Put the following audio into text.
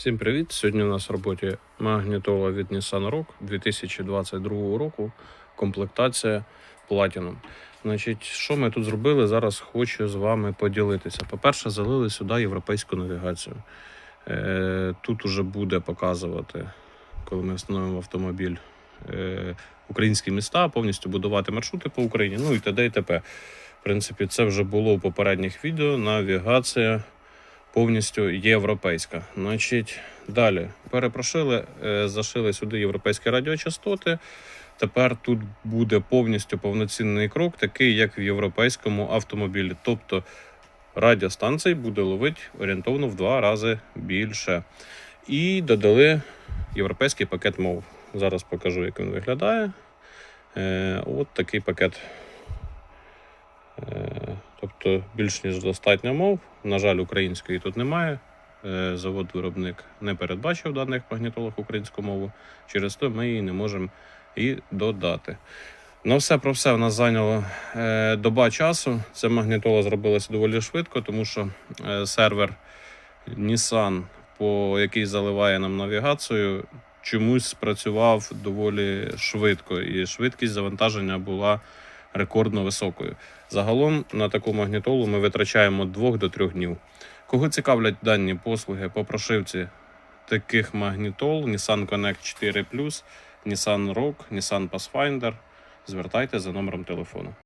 Всім привіт! Сьогодні у нас в роботі магнітола від Nissan Rock 2022 року. Комплектація Platinum. Значить, що ми тут зробили? Зараз хочу з вами поділитися. По-перше, залили сюди європейську навігацію. Е, тут уже буде показувати, коли ми встановимо автомобіль, е, українські міста, повністю будувати маршрути по Україні, ну і т.д. і т.п. В принципі, це вже було у попередніх відео. Навігація повністю європейська. Значить, далі перепрошили, е, зашили сюди європейські радіочастоти. Тепер тут буде повністю повноцінний крок, такий як в європейському автомобілі. Тобто радіостанцій буде ловити орієнтовно в два рази більше. І додали європейський пакет мов. Зараз покажу, як він виглядає. Е, от такий пакет. Е, Тобто більш ніж достатньо мов. На жаль, української тут немає. Е, Завод-виробник не передбачив даних магнітолах українську мову. Через то ми її не можемо і додати. Ну, все про все в нас зайняло е, доба часу. Ця магнітола зробилася доволі швидко, тому що е, сервер Nissan, по який заливає нам навігацію, чомусь спрацював доволі швидко, і швидкість завантаження була рекордно високою. Загалом на таку магнітолу ми витрачаємо 2 до 3 днів. Кого цікавлять дані послуги по прошивці таких магнітол Nissan Connect 4 Nissan Rogue, Nissan Pathfinder, звертайте за номером телефону.